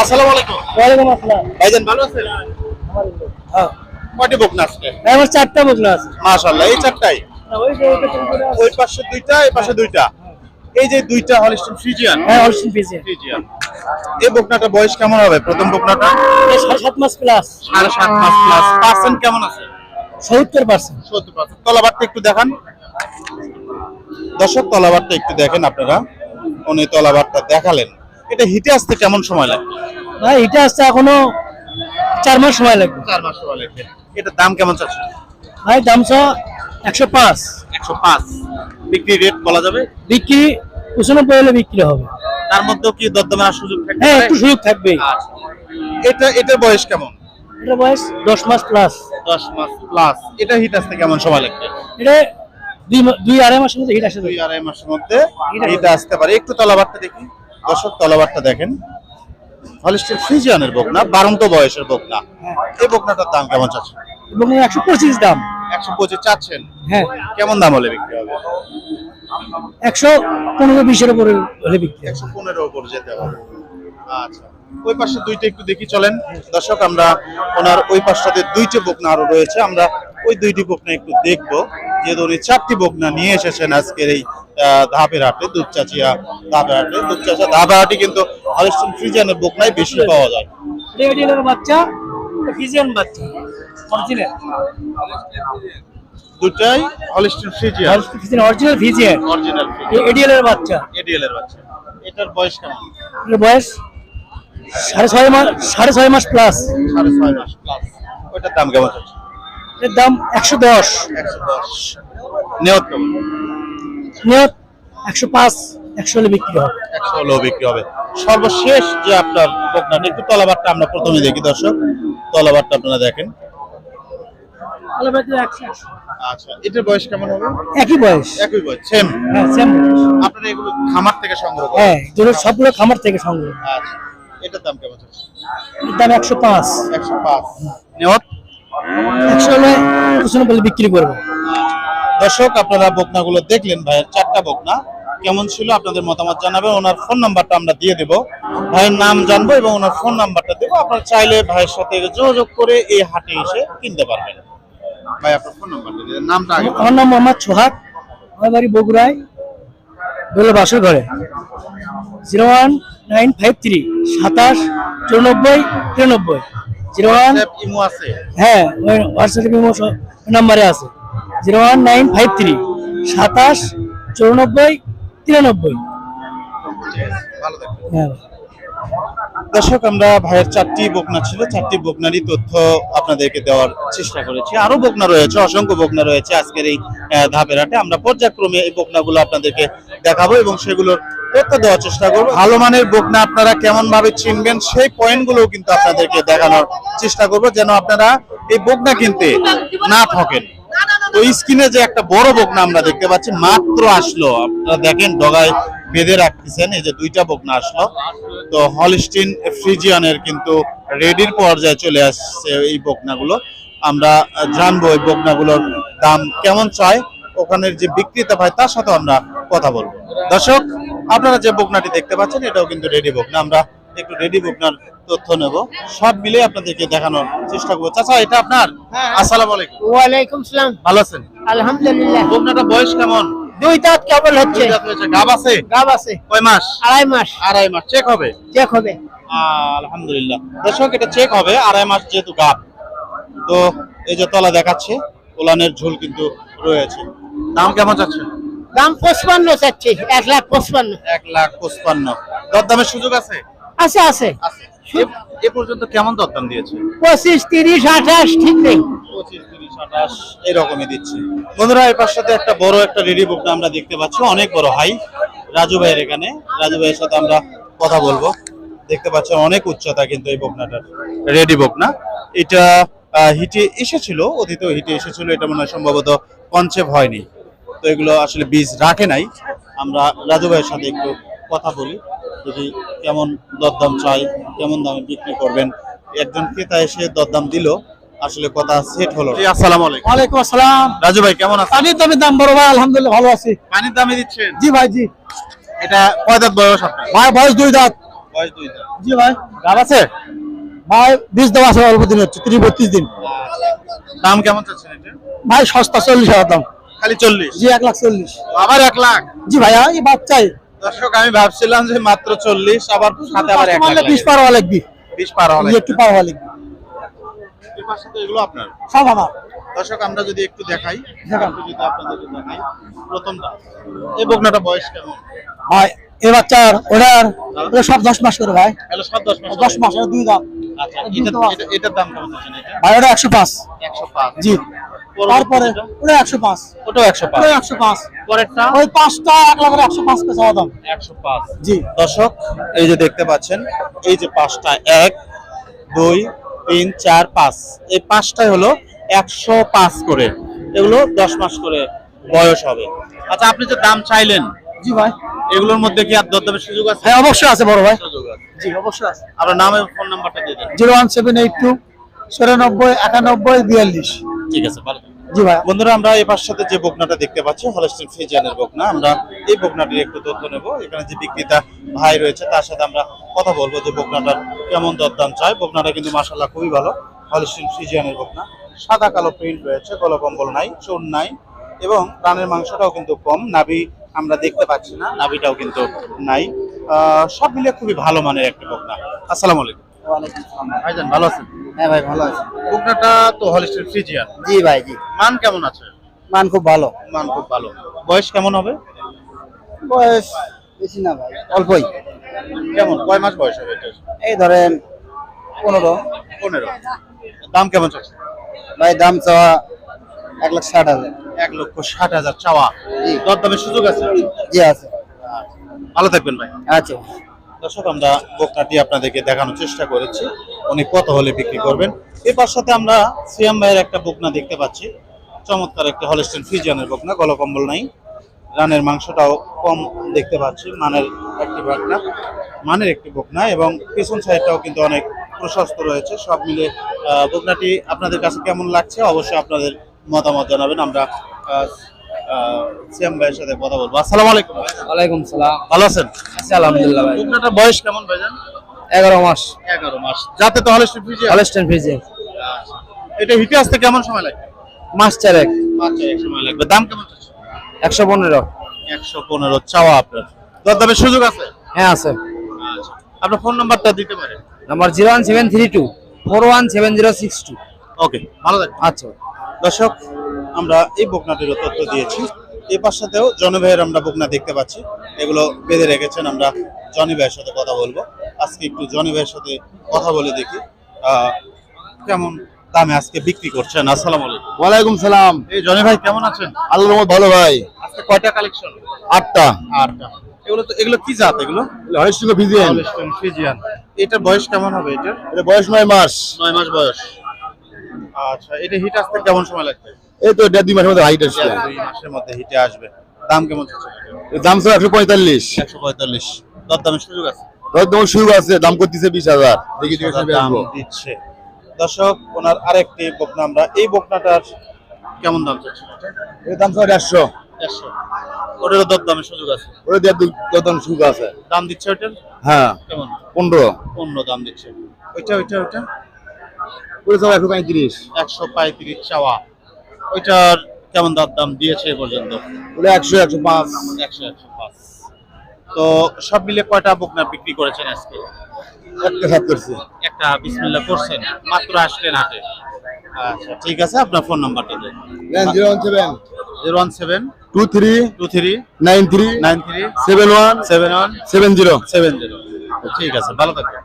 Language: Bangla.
আসসালামু আলাইকুম। ওয়ালাইকুম আসসালাম। ভাইজান ভালো আছেন? হ্যাঁ কয়টি বকনা আসছে আমার চারটা বকনা আছে। মাশাআল্লাহ এই চারটাই? ওই পাশে দুইটা এই পাশে দুইটা। এই যে দুইটা হলিস্টিন ফ্রিজিয়ান হ্যাঁ অরিজিন পিছে ফ্রিজিয়ান এই বকনাটা বয়স কেমন হবে? প্রথম বকনাটা? সাত মাস প্লাস সাড়ে সাত মাস প্লাস পার্সেন্ট কেমন আছে? সত্তর পার্সেন্ট সত্তর পার্সেন্ট তলাবারটা একটু দেখান। দর্শক তলাবারটা একটু দেখেন আপনারা। উনি তলাবারটা দেখালেন। এটা হিটে আসতে কেমন সময় লাগে ভাই এটা আসতে এখনও চার মাস সময় লাগবে। চার মাস সময় লাগবে। এটার দাম কেমন চাচ্ছে ভাই দাম ছ একশো পাঁচ। একশো পাঁচ। বিক্রি রেট বলা যাবে? বিক্রি পঁচানব্বই হলে বিক্রি হবে। তার মধ্যেও কি দরদামের সুযোগ থাকবে? হ্যাঁ একটু সুযোগ থাকবে। আচ্ছা। এটা এটার বয়স কেমন? এটা বয়স দশ মাস প্লাস দশ মাস প্লাস এটা হিট আসতে কেমন সময় লাগবে? এটা দুই দুই আড়াই মাসের মধ্যে হিট আসে। দুই আড়াই মাসের মধ্যে হিট আসতে পারে। একটু তলা তলাবারটা দেখি। দর্শক তলাবারটা দেখেন। হলিস্টিন ফ্রিজিয়ানের বকনা বারন্ত বয়সের বকনা। এই বকনাটার দাম কেমন চাচ্ছে এবং একশো পঁচিশ দাম। একশো পঁচিশ চাচ্ছেন? হ্যাঁ। কেমন দাম হলে বিক্রি হবে? একশো পনেরো বিশের উপরে হলে বিক্রি একশো পনেরো উপর যেতে হবে। আচ্ছা। ওই পাশে দুইটা একটু দেখি চলেন। দর্শক আমরা ওনার ওই পাশটাতে দুইটি বকনা আরও রয়েছে। আমরা ওই দুইটি বকনা একটু দেখব। যেহেতু উনি চারটি বকনা নিয়ে এসেছেন আজকের এই ধাপের হাটে দুধচাচিয়া ধাপের হাটে। দুধচাচিয়া ধাপের হাটে কিন্তু হলিস্টিন ফ্রিজিয়ানের বকনাই বেশি পাওয়া যায়। বাচ্চা বাচ্চা অরিজিনাল দুটাই Holstein Friesian Friesian original Friesian original এডিএলের বাচ্চা। এডিএল এর বাচ্চা। এটার বয়স কেমন? এর বয়স সাড়ে ছয় মাস সাড়ে ছয় মাস প্লাস সাড়ে ছয় মাস প্লাস ওইটার দাম কেমন চলছে? এর দাম একশো দশ। একশো নিয়ত পাঁচ একশো হলে বিক্রি হবে। একশো হলেও বিক্রি হবে। সর্বশেষ যে আপনার বকনাটা একটু তলাবারটা আমরা প্রথমে দেখি দর্শক। তলাবারটা আপনারা দেখেন। আচ্ছা এটার বয়স কেমন হবে? একই বয়স। একই বয়স সেম হ্যাঁ সেম আপনারা এগুলো খামার থেকে সংগ্রহ হ্যাঁ এগুলো সবগুলো খামার থেকে সংগ্রহ। আচ্ছা এটার দাম কেমন দাম একশো পাঁচ। একশো পাঁচ। নেওয়ার একশো হলে পঁচানব্বই বিক্রি করব। দর্শক আপনারা বকনাগুলো দেখলেন ভাইয়ের চারটা বকনা। কেমন ছিল আপনাদের মতামত জানাবেন ওনার ফোন নাম্বারটা আমরা দিয়ে দেব। ভাইয়ের নাম জানব এবং ওনার ফোন নাম্বারটা দেবো। আপনারা চাইলে ভাইয়ের সাথে যোগাযোগ করে এই হাটে এসে কিনতে পারবেন। ভাই আপনার ফোন নাম্বারটা দিয়ে নামটা আগে। আমার নাম মোহাম্মদ সোহাগ। আমার বাড়ি বগুড়ায় বলে বাসর ঘরে। Zero one nine five three সাতাশ চুরানব্বই তিরানব্বই। জিরো ওয়ান ইমো আছে। হ্যাঁ ইমো নাম্বারে আছে। Zero one nine five three সাতাশ চুরানব্বই তিরানব্বই। হ্যাঁ। দর্শক আমরা ভাইয়ের চারটি বকনা ছিল চারটি বকনারই তথ্য আপনাদেরকে দেওয়ার চেষ্টা করেছি। আরও বকনা রয়েছে অসংখ্য বকনা রয়েছে আজকের এই ধাপের হাটে। আমরা পর্যায়ক্রমে এই বকনাগুলো আপনাদেরকে দেখাবো এবং সেগুলোর তথ্য দেওয়ার চেষ্টা করব। ভালো মানের বকনা আপনারা কেমন ভাবে চিনবেন সেই পয়েন্টগুলো কিন্তু আপনাদেরকে দেখানোর চেষ্টা করব, যেন আপনারা এই বকনা কিনতে না ঠকেন। তো স্ক্রিনে যে একটা বড় বকনা আমরা দেখতে পাচ্ছি, মাত্র আসলো। আপনারা দেখেন ডগায় বেঁধে রাখতেছেন, এই যে দুইটা বকনা আসলো। তো হলস্টিন ফ্রিজিয়ানের কিন্তু রেডির পর্যায়ে চলে আসছে এই বকনাগুলো। আমরা জানব এই বকনাগুলোর দাম কেমন চাই ওখানের যে বিক্রেতা ভাই তার সাথে আমরা কথা বলব। দর্শক আপনারা যে বকনাটি দেখতে পাচ্ছেন এটাও কিন্তু রেডি বকনা। আমরা একটু রেডি বকনার তথ্য নেব। সব মিলে আপনাদেরকে দেখানোর চেষ্টা করব। চাচা এটা আপনার? আসসালামু আলাইকুম। ওয়ালাইকুম সালাম। ভালো আছেন? আলহামদুলিল্লাহ। বকনাটা বয়স কেমন? দুই দাঁত কেবল হচ্ছে। গাব আছে? গাব আছে। কয় মাস? আড়াই মাস। আড়াই মাস। চেক হবে? চেক হবে। আলহামদুলিল্লাহ। দর্শক এটা চেক হবে। আড়াই মাস যেহেতু গাব। তো এই যে তলা দেখাচ্ছে ওলানের ঝুল কিন্তু রয়েছে। দাম কেমন যাচ্ছে দাম পঁচপান্ন চাচ্ছি এক লাখ পঁচপান্ন। এক লাখ পঁচপান্ন। দরদামের সুযোগ আছে? আছে আছে। এ- পর্যন্ত কেমন দরদাম দিয়েছে? পঁচিশ তিরিশ আঠাশ ঠিক নেই। পঁচিশ তিরিশ আঠাশ এরকমই দিচ্ছে। বন্ধুরা এর পাশ একটা বড় একটা রেডি বুকটা আমরা দেখতে পাচ্ছি। অনেক বড় হাই। রাজু ভাইয়ের এখানে। রাজু ভাইয়ের সাথে আমরা কথা বলব। দেখতে পাচ্ছি অনেক উচ্চতা কিন্তু এই বকনাটার রেডি বকনা এটা হিটে এসেছিল অতীত হিটে এসেছিল। এটা মনে হয় সম্ভবত কনসেপ্ট হয়নি তো এগুলো আসলে বীজ রাখে নাই। আমরা রাজু ভাইয়ের সাথে একটু কথা বলি। যদি কেমন দরদাম চাই কেমন দামে বিক্রি করবেন একজন ক্রেতা এসে দরদাম দিল আসলে কথা সেট হলো জি, আসসালামু আলাইকুম। ওয়ালাইকুম আসসালাম। রাজু ভাই কেমন আছেন? পানির দামের দাম বড় ভাই আলহামদুলিল্লাহ ভালো আছি। পানির দামে দিচ্ছেন? জি ভাই জি। এটা কয় দাঁত বয়স আপনার? ভাই বয়স দুই দাঁত। বয়স দুই দাঁত। জি ভাই। গাব আছে? ভাই বীজ দেওয়া আছে অল্প দিন হচ্ছে ত্রিশ বত্রিশ দিন। দাম কেমন চাচ্ছেন এটা? ভাই সস্তা চল্লিশ হাজার দাম। খালি চল্লিশ? জি এক লাখ চল্লিশ। আবার এক লাখ? জি ভাইয়া এই বাচ্চাই। দর্শক আমি ভাবছিলাম যে মাত্র চল্লিশ আবার সাথে আবার এক লাখ বিশ পার হওয়া লাগবে। বিশ পার জি, একটু পার হওয়া লাগবে। এগুলো আপনার? সব আমার। দর্শক আমরা যদি একটু দেখাই যদি আপনাদেরকে দেখাই প্রথমটা। এই বকনাটা বয়স কেমন? ভাই এই বাচ্চার ওটার ওটা সব দশ মাস করে ভাই। সাত দশ মাস দশ মাস দুই দাম আচ্ছা এটা এটা- এটার দাম কেমন ভাই ওটা একশো পাঁচ। একশো পাঁচ। জি। তারপরে ওটা একশো পাঁচ। ওটাও একশো পাঁচ। ওটা একশো পাঁচ। পরেরটা? ওই পাঁচটা এক লাখের একশো পাঁচ দাম। একশো পাঁচ। জি। দর্শক এই যে দেখতে পাচ্ছেন এই যে পাঁচটা এক দুই তিন চার পাঁচ। এই পাঁচটাই হলো একশো পাঁচ করে। এগুলো দশ মাস করে বয়স হবে। আচ্ছা আপনি যে দাম চাইলেন জি ভাই। এগুলোর মধ্যে কি আর দরদামের সুযোগ আছে? হ্যাঁ অবশ্যই আছে বড় ভাই। সুযোগ আছে। জি অবশ্যই আছে। আপনার নাম এবং ফোন নাম্বারটা দিয়ে দেন। Zero one seven eight two চুরানব্বই একানব্বই বিয়াল্লিশ। ঠিক আছে ভালো। জি ভাই। বন্ধুরা আমরা এই সাথে যে বকনাটা দেখতে পাচ্ছি হলস্টিন ফ্রিজিয়ানের বকনা আমরা এই বকনাটির একটু তথ্য নেব। এখানে যে বিক্রেতা ভাই রয়েছে তার সাথে আমরা কথা বলব যে বকনাটার কেমন দরদাম চাই। বকনাটা কিন্তু মাসাল্লাহ খুবই ভালো হলস্টিন ফ্রিজিয়ানের বকনা। সাদা কালো প্রিন্ট রয়েছে গলকম্বল নাই চুন নাই এবং প্রাণের মাংসটাও কিন্তু কম। নাভি আমরা দেখতে পাচ্ছি না নাভিটাও কিন্তু নাই। আহ, সব মিলে খুবই ভালো মানের একটা বকনা। আসসালামু আলাইকুম। ভাইজান ভালো আছেন? হ্যাঁ ভাই ভালো আছে। বকনাটা তো হলস্টিন ফ্রিজিয়ান। জি ভাই জি। মান কেমন আছে? মান খুব ভালো। মান খুব ভালো। বয়স কেমন হবে? বয়স বেশি না ভাই অল্পই। কেমন? কয় মাস বয়স হবে এটা? এই ধরেন পনেরো। পনেরো। দাম কেমন চলছে ভাই দাম চাওয়া এক লাখ ষাট হাজার। এক লক্ষ ষাট হাজার চাওয়া। দর দামের সুযোগ আছে? জি আছে। ভালো থাকবেন ভাই। আচ্ছা। দর্শক, আমরা বকনাটি আপনাদেরকে দেখানোর চেষ্টা করেছি। উনি কত হলে বিক্রি করবেন। এর সাথে আমরা সিয়াম ভাইয়ের একটা বকনা দেখতে পাচ্ছি। চমৎকার একটা হলস্টেন ফিজিয়ানের বকনা, গলকম্বল নাই। রানের মাংসটাও কম দেখতে পাচ্ছি, মানের একটি বকনা, মানের একটি বকনা এবং পিছন সাইডটাও কিন্তু অনেক প্রশস্ত রয়েছে। সব মিলে বকনাটি আপনাদের কাছে কেমন লাগছে? অবশ্যই আপনাদের মতামত জানাবেন। আমরা সিয়াম ভাইয়ের সাথে কথা বলব। আসসালামু আলাইকুম ওয়ালাইকুম সালাম। ভালো আছেন? আলহামদুলিল্লাহ ভাই। বকনাটার বয়স কেমন ভাইজান? এগারো মাস। এগারো মাস। যাতে তো হলস্টেন ফিজিয়ান হলস্টেন ফ্রিজে এটা হিটে আসতে কেমন সময় লাগবে মাস চারেক। এক সময় লাগবে। দাম কেমন একশো পনেরো। একশো পনেরো চাওয়া আপনার। দরদামের সুযোগ আছে? হ্যাঁ আছে। আচ্ছা। আপনার ফোন নাম্বারটা দিতে পারেন। Number zero one seven three two four one seven zero six two. Okay ভালো থাকবেন। আচ্ছা। দর্শক আমরা এই বকনাটিরও তথ্য দিয়েছি। এই পাশটাতেও জনি ভাইয়ের আমরা বকনা দেখতে পাচ্ছি। এগুলো বেঁধে রেখেছেন আমরা জনি ভাইয়ের সাথে কথা বলব। আজকে একটু জনি ভাইয়ের সাথে কথা বলে দেখি কেমন দামে আজকে বিক্রি করছেন। আসসালাম আলাইকুম। ওয়ালাইকুম সালাম। এই জনি ভাই কেমন আছেন? আল্লাহর রহমত ভালো ভাই। আজকে কয়টা কালেকশন আটটা। আটটা। এগুলো তো এগুলো কি জাত এগুলো? হরিষ্ঠুকে ভিজিয়েন হলস্টেইন ফ্রিজিয়ান এটার বয়স কেমন হবে এটা এটা বয়স নয় মাস। নয় মাস বয়স। আচ্ছা এটা হিট আসতে কেমন সময় লাগবে? এই তো দেড় দুই মাসের মধ্যে হাইট আসছে। দুই মাসের মধ্যে হিটে আসবে। দাম কেমন দাম ছিল একশো পঁয়তাল্লিশ। একশো পঁয়তাল্লিশ। দরদামের সুযোগ আছে? তোমার শুরু আছে দাম করতেছে বিশ হাজার। দেখি দেখি দাম দিচ্ছে। দর্শক ওনার আরেকটি বকনা। আমরা এই বকনাটার কেমন দাম চলছে এর দাম ছিল দেড়শো একশো। ওটারও দরদামের সুযোগ আছে? ওটা দেড় দুই দাম শুরু আছে। দাম দিচ্ছে ওইটার হ্যাঁ। কেমন? পনেরো। পনেরো দাম দিচ্ছে। ওইটা ওইটা ওইটা? ওটা সব একশো পঁয়ত্রিশ। একশো পঁয়ত্রিশ চাওয়া। ওইটার কেমন দর দাম দিয়েছে এ পর্যন্ত? ওটা একশো একশো পাঁচ। একশো একশো পাঁচ। তো সব মিলে কয়টা বকনা বিক্রি করেছেন আজকে? একটা করছে। একটা বিসমিল্লা করছেন মাত্র আসলেন হাটে। আচ্ছা ঠিক আছে আপনার ফোন নাম্বারটা দেন। Zero one seven. Zero one seven two three two three nine three nine three seven one seven one seven zero. Seven zero. ঠিক আছে ভালো থাকবেন।